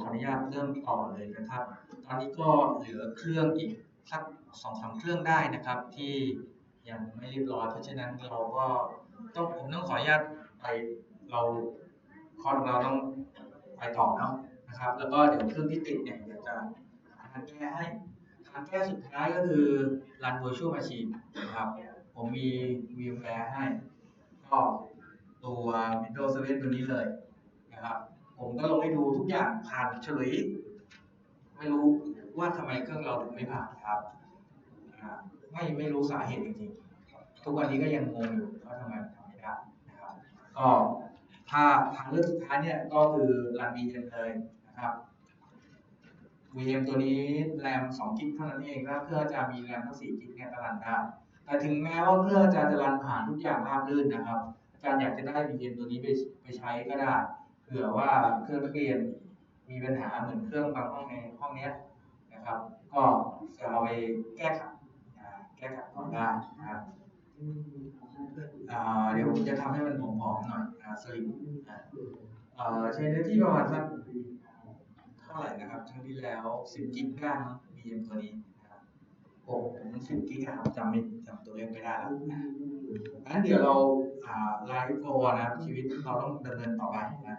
ขออนุญาตเริ่มต่อเลยนะครับ ตอนนี้ก็เหลือเครื่องอีกสักสองสามเครื่องได้นะครับ ที่ยังไม่เรียบร้อยเพราะฉะนั้นเราก็ต้องผมต้องขออนุญาตไปเราคอนเราต้องไปต่อเนาะนะครับ แล้วก็เดี๋ยวเครื่องที่ติดเนี่ยเดี๋ยวจะหาทางแก้ให้ทางแก้สุดท้ายก็คือ run virtual machine นะครับ ผมมี VMware ให้ ก็ตัว Windows 7ตัวนี้เลยนะครับ ผมก็ลงให้ดูทุกอย่างผ่านเฉลย ไม่รู้ว่าทำไมเครื่องเราถึงไม่ผ่านครับไม่ไม่รู้สาเหตุจริงๆ ทุกวันนี้ก็ยังงงอยู่ว่าทำไมทำไม่ได้นะครับก็ถ้าทางเลือกสุดท้ายเนี่ยก็คือรัน VM เลยนะครับ VM ตัวนี้แรม2กิกเท่านั้นเองถ้าเครื่องจะมีแรมทั้ง4กิกเนี่ยก็รันได้แต่ถึงแม้ว่าเครื่องจารย์จะรันผ่านทุกอย่างราบรื่นนะครับอาจารย์อยากจะได้ VM ตัวนี้ไปไปใช้ก็ได้ ผื่อว่าเครื่องนักเรียนมีปัญหาเหมือนเครื่องบางห้องในห้องเนี้ยนะครับ ก็จะเอาไปแก้ไขแก้ไขก่อนได้นะครับเดี๋ยวผมจะทำให้มันผอมๆหน่อยสลิมอ่าเอ่อใช้เนื้อที่ประมาณสักเท่าไหร่นะครับครั้งที่แล้ว 10 กิกได้เนอะ VM ตัวนี้นะครับผม10กิกะครับจำไม่จำตัวเลขไม่ได้แล้วนะงั้นเดี๋ยวเราไลฟ์โฟนะครับชีวิตเราต้องดำเนินต่อไปนะ